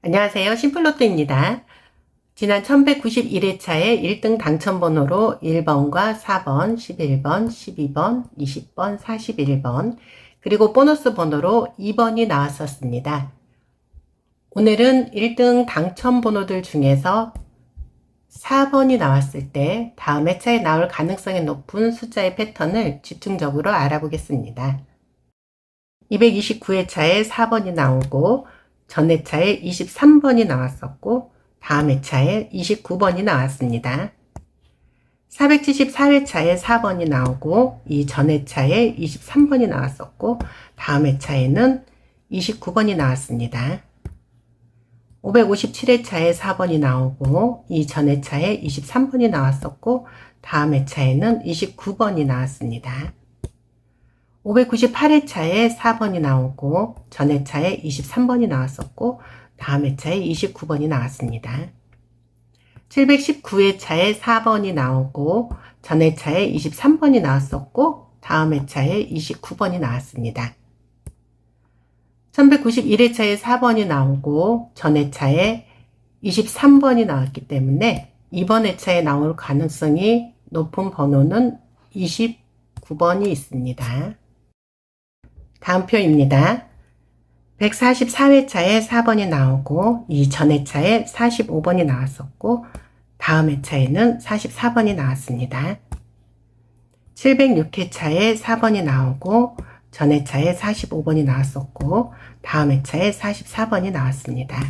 안녕하세요. 심플로또입니다. 지난 1191회차에 1등 당첨번호로 1번과 4번, 11번, 12번, 20번, 41번, 그리고 보너스 번호로 2번이 나왔었습니다. 오늘은 1등 당첨번호들 중에서 4번이 나왔을 때 다음 회차에 나올 가능성이 높은 숫자의 패턴을 집중적으로 알아보겠습니다. 229회차에 4번이 나오고 전 회차에 23번이 나왔었고 다음 회차에 29번이 나왔습니다. 474회차에 4번이 나오고 이 전 회차에 23번이 나왔었고 다음 회차에는 29번이 나왔습니다. 557회차에 4번이 나오고 이 전 회차에 23번이 나왔었고 다음 회차에는 29번이 나왔습니다. 598회차에 4번이 나오고 전 회차에 23번이 나왔었고 다음 회차에 29번이 나왔습니다. 719회차에 4번이 나오고 전 회차에 23번이 나왔었고 다음 회차에 29번이 나왔습니다. 1191회차에 4번이 나오고 전 회차에 23번이 나왔기 때문에 이번 회차에 나올 가능성이 높은 번호는 29번이 있습니다. 다음 표입니다. 144회차에 4번이 나오고 이 전 회차에 45번이 나왔었고 다음 회차에는 44번이 나왔습니다. 706회차에 4번이 나오고 전 회차에 45번이 나왔었고 다음 회차에 44번이 나왔습니다.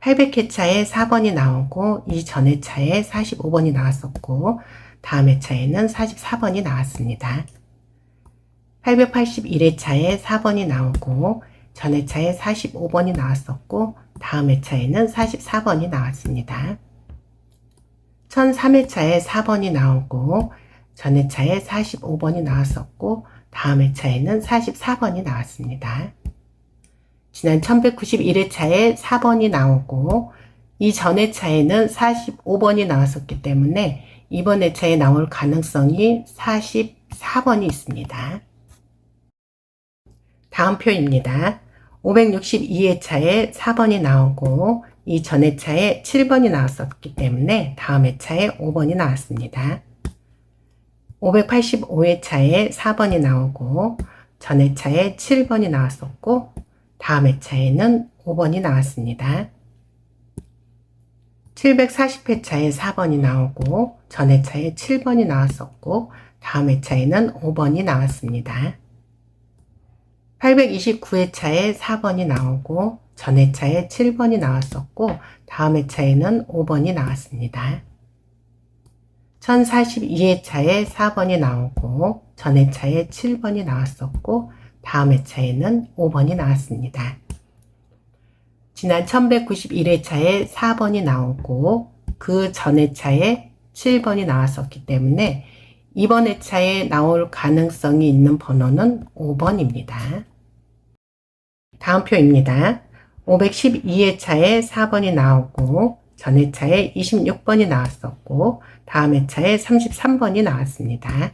800회차에 4번이 나오고 이 전 회차에 45번이 나왔었고 다음 회차에는 44번이 나왔습니다. 881회차에 4번이 나오고 전 회차에 45번이 나왔었고 다음 회차에는 44번이 나왔습니다. 1003회차에 4번이 나오고 전 회차에 45번이 나왔었고 다음 회차에는 44번이 나왔습니다. 지난 1191회차에 4번이 나오고 이 전 회차에는 45번이 나왔었기 때문에 이번 회차에 나올 가능성이 44번이 있습니다. 다음 표입니다. 562회차에 4번이 나오고 이 전 회차에 7번이 나왔었기 때문에 다음 회차에 5번이 나왔습니다. 585회차에 4번이 나오고 전 회차에 7번이 나왔었고 다음 회차에는 5번이 나왔습니다. 740회차에 4번이 나오고 전 회차에 7번이 나왔었고 다음 회차에는 5번이 나왔습니다. 829회차에 4번이 나오고 전 회차에 7번이 나왔었고 다음 회차에는 5번이 나왔습니다. 1042회차에 4번이 나오고 전 회차에 7번이 나왔었고 다음 회차에는 5번이 나왔습니다. 지난 1191회차에 4번이 나오고 그 전 회차에 7번이 나왔었기 때문에 이번 회차에 나올 가능성이 있는 번호는 5번입니다. 다음 표입니다. 512회차에 4번이 나오고 전 회차에 26번이 나왔었고 다음 회차에 33번이 나왔습니다.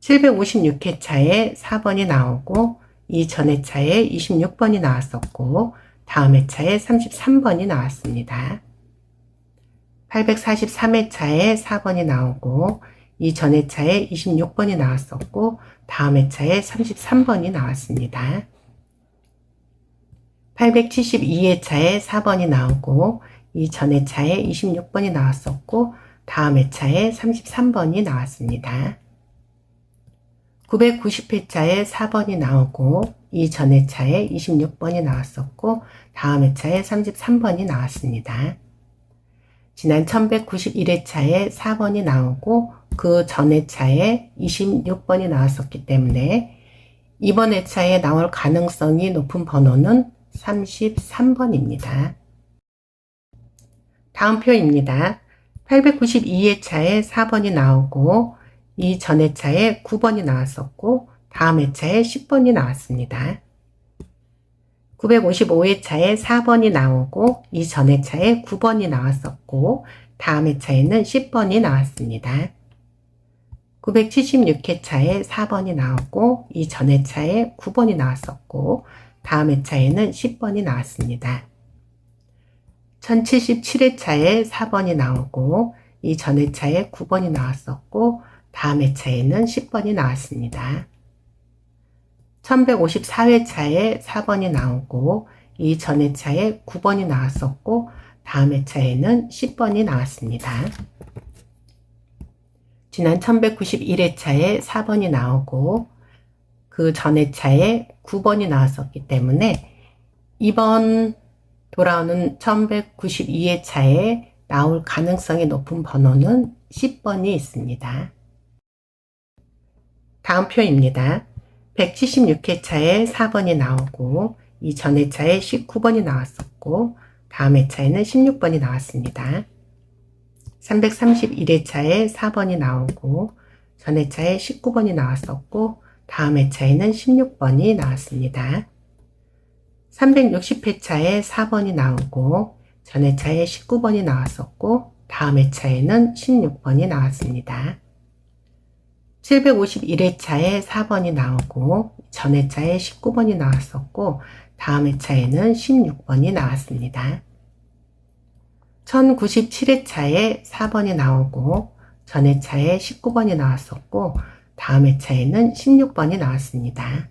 756회차에 4번이 나오고 이 전 회차에 26번이 나왔었고 다음 회차에 33번이 나왔습니다. 843회차에 4번이 나오고 이 전 회차에 26번이 나왔었고 다음 회차에 33번이 나왔습니다. 872회차에 4번이 나오고 이 전 회차에 26번이 나왔었고 다음 회차에 33번이 나왔습니다. 990회차에 4번이 나오고 이 전 회차에 26번이 나왔었고 다음 회차에 33번이 나왔습니다. 지난 1191회차에 4번이 나오고 그 전 회차에 26번이 나왔었기 때문에 이번 회차에 나올 가능성이 높은 번호는 33번입니다. 다음 표입니다. 892회차에 4번이 나오고 이 전 회차에 9번이 나왔었고 다음 회차에 10번이 나왔습니다. 955회차에 4번이 나오고 이 전 회차에 9번이 나왔었고 다음 회차에는 10번이 나왔습니다. 976회차에 4번이 나오고 이 전 회차에 9번이 나왔었고 다음 회차에는 10번이 나왔습니다. 1077회차에 4번이 나오고 이 전 회차에 9번이 나왔었고 다음 회차에는 10번이 나왔습니다. 1154회차에 4번이 나오고 이 전 회차에 9번이 나왔었고 다음 회차에는 10번이 나왔습니다. 지난 1191회차에 4번이 나오고 그전 회차에 9번이 나왔었기 때문에 이번 돌아오는 1192회차에 나올 가능성이 높은 번호는 10번이 있습니다. 다음 표입니다. 176회차에 4번이 나오고 이전 회차에 19번이 나왔었고 다음 회차에는 16번이 나왔습니다. 331회차에 4번이 나오고 전 회차에 19번이 나왔었고 다음 회차에는 16번이 나왔습니다. 360회차에 4번이 나오고 전 회차에 19번이 나왔었고 다음 회차에는 16번이 나왔습니다. 751회차에 4번이 나오고 전 회차에 19번이 나왔었고 다음 회차에는 16번이 나왔습니다. 1097회차에 4번이 나오고 전 회차에 19번이 나왔었고 다음 회차에는 16번이 나왔습니다.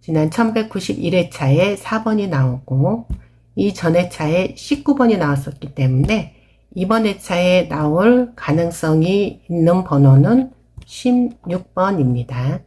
지난 1191회차에 4번이 나오고 이 전 회차에 19번이 나왔었기 때문에 이번 회차에 나올 가능성이 있는 번호는 16번입니다.